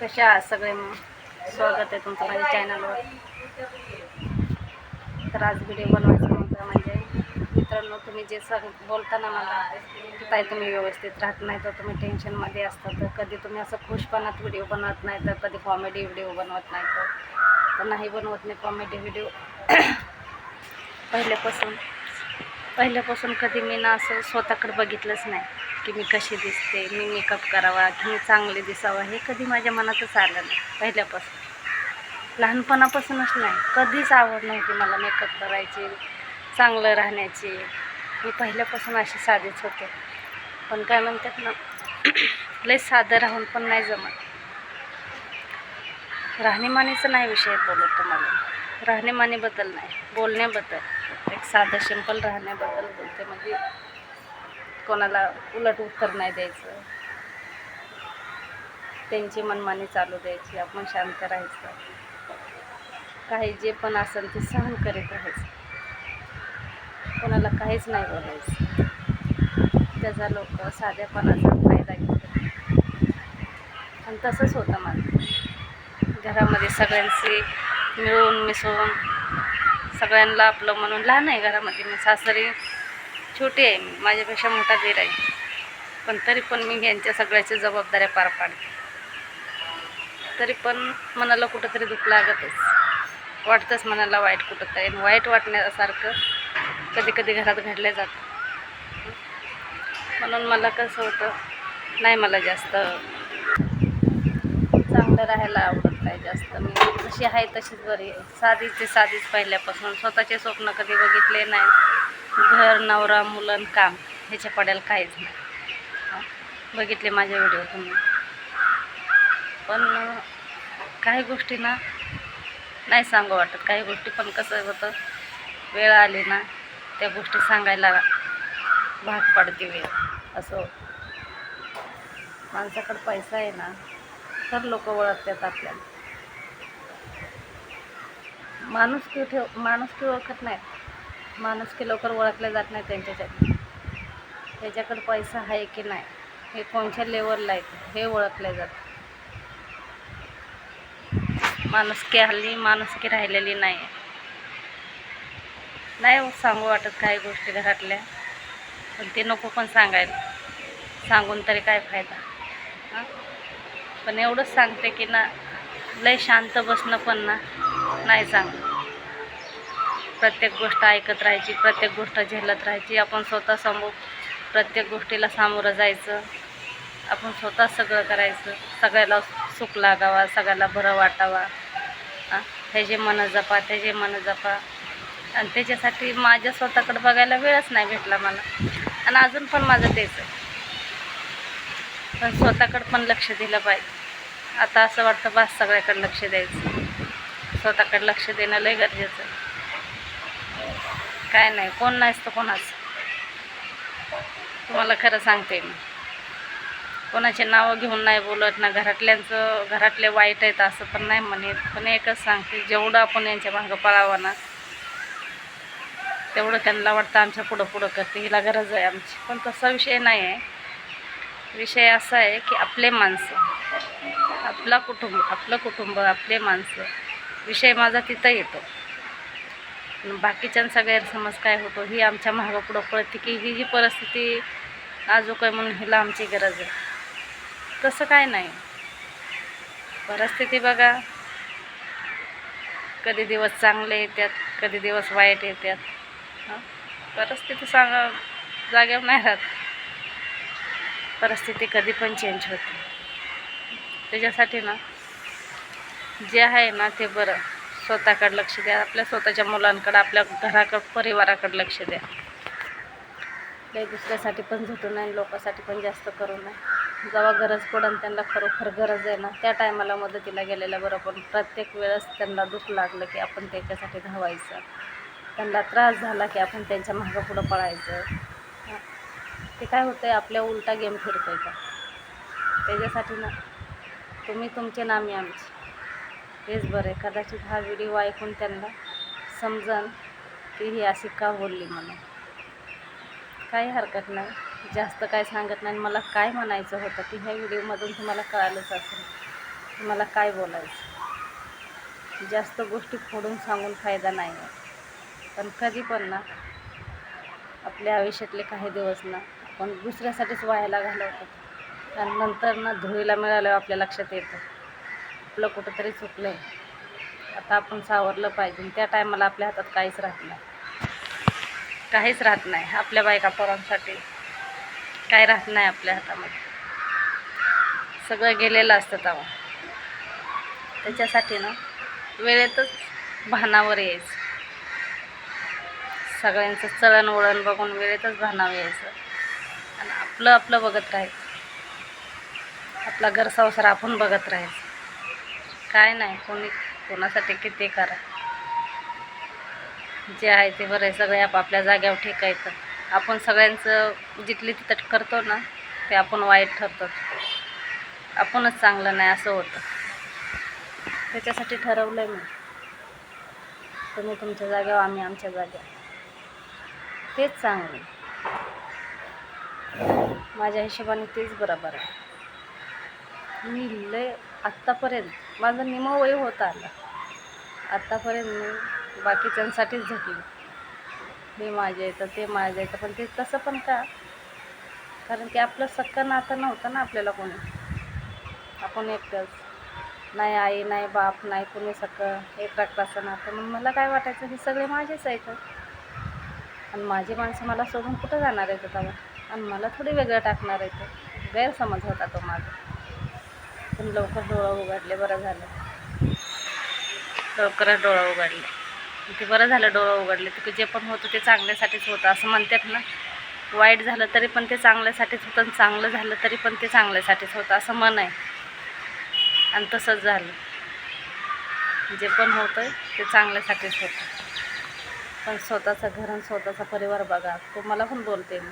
कशा आहात सगळे मग स्वागत आहे तुमचं माझ्या चॅनलवर तर आज व्हिडिओ बनवायचा होता म्हणजे मित्रांनो तुम्ही जे सग बोलताना मला ताई तुम्ही व्यवस्थित राहत नाही तर तुम्ही टेन्शनमध्ये असता तर कधी तुम्ही असं खुशपणात व्हिडिओ बनवत नाही तर कधी कॉमेडी व्हिडिओ बनवत नाही तर तर नाही बनवत नाही कॉमेडी व्हिडिओ पहिल्यापासून पहिल्यापासून कधी मी ना असं स्वतःकडे बघितलंच नाही. की मी कशी दिसते मी मेकअप करावा की मी चांगले दिसावं हे कधी माझ्या मनातच आलं नाही पहिल्यापासून. लहानपणापासूनच नाही कधीच आवड नव्हती मला मेकअप करायची चांगलं राहण्याची. मी पहिल्यापासून अशी साधेच होते. पण काय म्हणतात ना लय साधं राहून पण नाही जमत. राहणीमानीचं नाही विषय बोलत तुम्हाला. राहणीमानीबद्दल नाही बोलण्याबद्दल. एक साधं सिंपल राहण्याबद्दल बोलते. म्हणजे कोणाला उलट उत्तर नाही द्यायचं. त्यांची मनमानी चालू द्यायची. आपण शांत राहायचं. काही जे पण असेल ते सहन करीत राहायचं. कोणाला काहीच नाही बोलायचं. त्याचा लोक साधेपणाचा फायदा घेतात. आणि तसंच होतं माझं घरामध्ये सगळ्यांशी मिळून मिसळून सगळ्यांना आपलं म्हणून लहान आहे घरामध्ये मी सासरी छोटी आहे मी माझ्यापेक्षा मोठा दीर आहे. पण तरी पण मी यांच्या सगळ्याच्या जबाबदाऱ्या पार पाडते. तरी पण मनाला कुठंतरी दुःख लागतच. वाटतंच मनाला वाईट कुठं तरी आणि वाईट वाटण्यासारखं कधी कधी घरात घडलं जातं. म्हणून मला कसं होतं नाही मला जास्त चांगलं राहायला आवडत नाही जास्त. मी जशी आहे तशीच बरी आहे. साधीच ते साधीच पहिल्यापासून. स्वतःचे स्वप्न कधी बघितले नाही. घर नवरा मुलं काम ह्याच्या पडायला काहीच नाही. बघितले माझे व्हिडिओ तुम्ही. पण काही गोष्टी ना नाही सांगू वाटत. काही गोष्टी पण कसं होतं वेळ आली ना त्या गोष्टी सांगायला भाग पडते वेळ. असं. माणसाकडं पैसा आहे ना तर लोक ओळखतात आपल्याला. माणुसकी ठेव माणूस माणुसकी ओळखत नाही. माणूस माणुसकी लवकर ओळखल्या जात नाही त्यांच्याच्यात त्याच्याकडे पैसा आहे की नाही हे कोणत्या लेवलला आहे हे ओळखले जातं माणुसकी हल्ली माणुसकी राहिलेली नाही नाही हो सांगू वाटत काही गोष्टी घरातल्या पण ते नको पण सांगायला. सांगून तरी काय फायदा? हां? पण एवढंच सांगते की ना लय शांत बसणं पण ना नाही सांगत. प्रत्येक गोष्ट ऐकत राहायची प्रत्येक गोष्ट झेलत राहायची. आपण स्वतः समोर प्रत्येक गोष्टीला सामोरं जायचं. आपण स्वतः सगळं करायचं. सगळ्याला सुख लागावा सगळ्याला बरं वाटावा. त्याचे मन जपा त्याचे मन जपा. आणि त्याच्यासाठी माझ्या स्वतःकडे बघायला वेळच नाही भेटला मला. आणि अजून पण माझं तेच पण स्वतःकडे पण लक्ष दिलं पाहिजे. आता असं वाटतं बस सगळ्याकडे लक्ष द्यायचं. स्वतःकडे लक्ष देणं लय गरजेचं आहे. काय नाही कोण नाहीच तर कोणाच. तुम्हाला खरं सांगते मी. कोणाचे नावं घेऊन नाही बोलत ना घरातल्यांचं घरातले वाईट आहेत असं पण नाही म्हणत. पण एकच सांगते जेवढं आपण यांच्या मागं पळावं ना तेवढं त्यांना वाटतं आमच्या पुढं पुढं करते. हिला गरज आहे आमची. पण तसा विषय नाही आहे. विषय असा आहे की आपले माणसं आपला कुटुंब आपलं कुटुंब आपले माणसं विषय माझा तिथं येतो. बाकीच्यांचा गैरसमज काय होतो ही आमच्या महागापुढं पुढं पळते की ही जी परिस्थिती नाजूक आहे म्हणून हिला आमची गरज आहे. तसं काय नाही. परिस्थिती बघा. कधी दिवस चांगले येतात कधी दिवस वाईट येतात परिस्थिती सांगा जागेवर नाही राहत. परिस्थिती कधी पण चेंज होते. त्याच्यासाठी ना जे आहे ना ते बरं. स्वतःकडे लक्ष द्या. आपल्या स्वतःच्या मुलांकडं आपल्या घराकडं परिवाराकडे लक्ष द्या. काही दुसऱ्यासाठी पण झुटू नाही लोकांसाठी पण जास्त करू नये. जेव्हा गरज पडेल त्यांना खरोखर गरज आहे ना त्या टायमाला मदतीला गेलेलं बरं पण प्रत्येक वेळेस त्यांना दुःख लागलं की आपण त्याच्यासाठी धावायचं. त्यांना त्रास झाला की आपण त्यांच्या मागं पुढं पळायचं. ते काय होतं आहे आपल्या उलटा गेम फिरतो का? त्याच्यासाठी ना तुम्ही तुमचे नामी आमचे. तेच बरं आहे कदाचित हा व्हिडिओ ऐकून त्यांना समजन की ही अशी का बोलली म्हणून काही हरकत नाही जास्त काय सांगत नाही. मला काय म्हणायचं होतं की ह्या व्हिडिओमधून तुम्हाला कळालंच असेल तुम्हाला काय बोलायचं. जास्त गोष्टी फोडून सांगून फायदा नाही आहे. पण कधी पण ना आपल्या आयुष्यातले काही दिवस ना आपण दुसऱ्यासाठीच व्हायला घालवतो. आणि नंतर ना धुळीला मिळाल्यावर आपल्या लक्षात येतं. आपलं कुठंतरी चुकलं आहे आता आपण सावरलं पाहिजे. त्या टायमाला आपल्या हातात काहीच राहत नाही. काहीच राहत नाही. आपल्या बायका पोरांसाठी काय राहत नाही आपल्या हातामध्ये. सगळं गेलेलं असतं तेव्हा. त्याच्यासाठी ना वेळेतच भानावर यायचं. सगळ्यांचं चळणवळण बघून वेळेतच भानावर यायचं. आणि आपलं आपलं बघत राहायचं. आपला घर संसार आपण बघत राहायचं. काय नाही कोणी कोणासाठी किती करा. जे आहे ते बरं आहे सगळे आपापल्या जाग्यावर ठेकायचं. आपण सगळ्यांचं जिथली तिथं करतो ना ते आपण वाईट ठरतो आपणच चांगलं नाही असं होतं. त्याच्यासाठी ठरवलं आहे मी. तुम्ही तुमच्या जाग्यावर आम्ही आमच्या जाग्यावर तेच चांगलं माझ्या हिशोबाने तेच बरोबर आहे. मी लय आत्तापर्यंत माझं निमो वय होत आलं. आत्तापर्यंत मी बाकीच्यांसाठीच झटली. हे माझे येतं ते माझे येतं पण ते तसं पण का? कारण की आपलं सक्का नातं नव्हतं ना आपल्याला कोणी. आपण एकटंच. नाही आई नाही बाप नाही कोणी सक्कं एक रक्ताचं नातं. मग मला काय वाटायचं हे सगळे माझेच आहेत. आणि माझी माणसं मला सोडून कुठं जाणार आहेत आता? आणि मला थोडी वेगळं टाकणार आहेत. गैरसमज होता तो माझा. पण लवकर डोळं उघडले बरं झालं. लवकरच डोळं उघडले. ते बरं झालं डोळं उघडले ते जे पण होतं ते चांगल्यासाठीच होतं. असं म्हणतात ना वाईट झालं तरी पण ते चांगल्यासाठीच होतं आणि चांगलं झालं तरी पण ते चांगल्यासाठीच होतं. असं मन आहे. आणि तसंच झालं. जे पण होतं ते चांगल्यासाठीच होतं. पण स्वतःचं घर आणि स्वतःचा परिवार बघा. तुम्हाला पण बोलते मी.